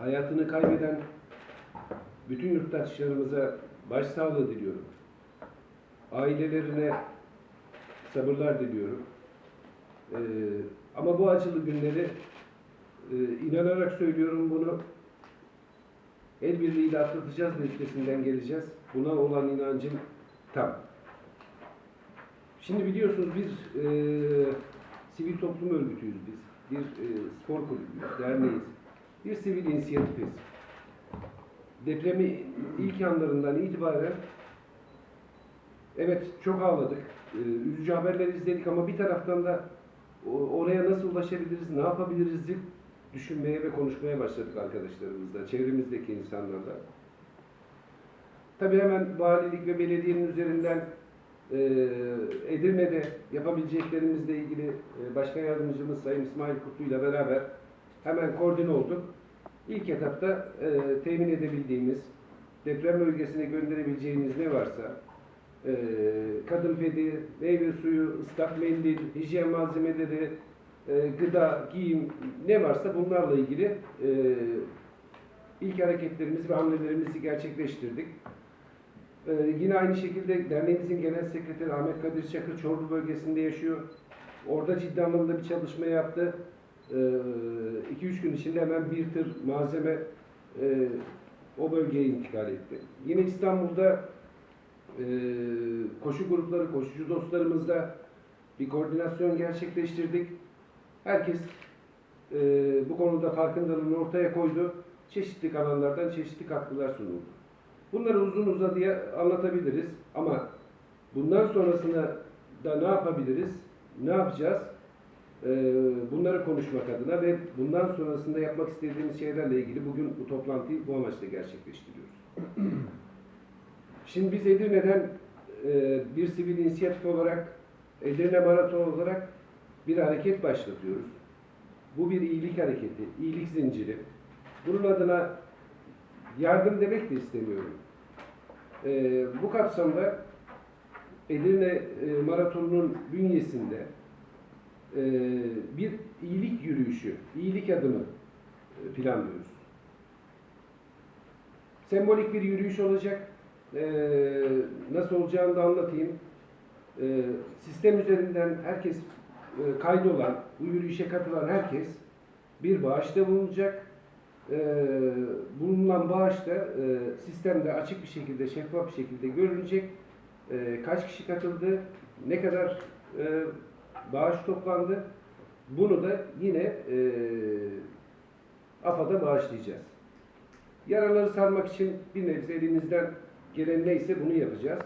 hayatını kaybeden bütün yurttaşlarımıza başsağlığı diliyorum. Ailelerine sabırlar diliyorum. Ee, ama bu acılı günleri e, inanarak söylüyorum bunu. El birliğiyle atlatacağız ve üstesinden geleceğiz. Buna olan inancım tam. Şimdi biliyorsunuz bir e, sivil toplum örgütüyüz biz. Bir e, spor kulübüyüz, derneğiz. Bir sivil inisiyatifiz. Depremi ilk anlarından itibaren evet çok ağladık. E, üzücü haberler izledik ama bir taraftan da oraya nasıl ulaşabiliriz, ne yapabiliriz düşünmeye ve konuşmaya başladık arkadaşlarımızla, çevremizdeki insanlarla. Tabii hemen valilik ve belediyenin üzerinden e, Edirne'de yapabileceklerimizle ilgili e, Başkan Yardımcımız Sayın İsmail Kutlu ile beraber hemen koordine olduk. İlk etapta e, temin edebildiğimiz, deprem bölgesine gönderebileceğimiz ne varsa e, kadın pedi, meyve suyu, ıslak mendil, hijyen malzemeleri, e, gıda, giyim ne varsa bunlarla ilgili e, ilk hareketlerimizi ve hamlelerimizi gerçekleştirdik. Ee, yine aynı şekilde derneğimizin genel sekreteri Ahmet Kadir Çakır Çorlu bölgesinde yaşıyor. Orada ciddi anlamda bir çalışma yaptı. 2-3 gün içinde hemen bir tır malzeme e, o bölgeye intikal etti. Yine İstanbul'da e, koşu grupları, koşucu dostlarımızla bir koordinasyon gerçekleştirdik. Herkes e, bu konuda farkındalığını ortaya koydu. Çeşitli kanallardan çeşitli katkılar sunuldu. Bunları uzun uzadıya anlatabiliriz ama bundan sonrasında da ne yapabiliriz, ne yapacağız? Ee, bunları konuşmak adına ve bundan sonrasında yapmak istediğimiz şeylerle ilgili bugün bu toplantıyı bu amaçla gerçekleştiriyoruz. Şimdi biz Edirne'den e, bir sivil inisiyatif olarak, Edirne Maraton olarak bir hareket başlatıyoruz. Bu bir iyilik hareketi, iyilik zinciri. Bunun adına yardım demek de istemiyorum. Ee, bu kapsamda Edirne e, Maratonu'nun bünyesinde e, bir iyilik yürüyüşü, iyilik adımı e, planlıyoruz. Sembolik bir yürüyüş olacak. Ee, nasıl olacağını da anlatayım. Ee, sistem üzerinden herkes e, kaydolan, bu yürüyüşe katılan herkes bir bağışta bulunacak e, bulunan bağış e, sistemde açık bir şekilde, şeffaf bir şekilde görülecek. Kaç kişi katıldı, ne kadar e, bağış toplandı, bunu da yine e, AFAD'a bağışlayacağız. Yaraları sarmak için bir nebze elimizden gelen neyse bunu yapacağız.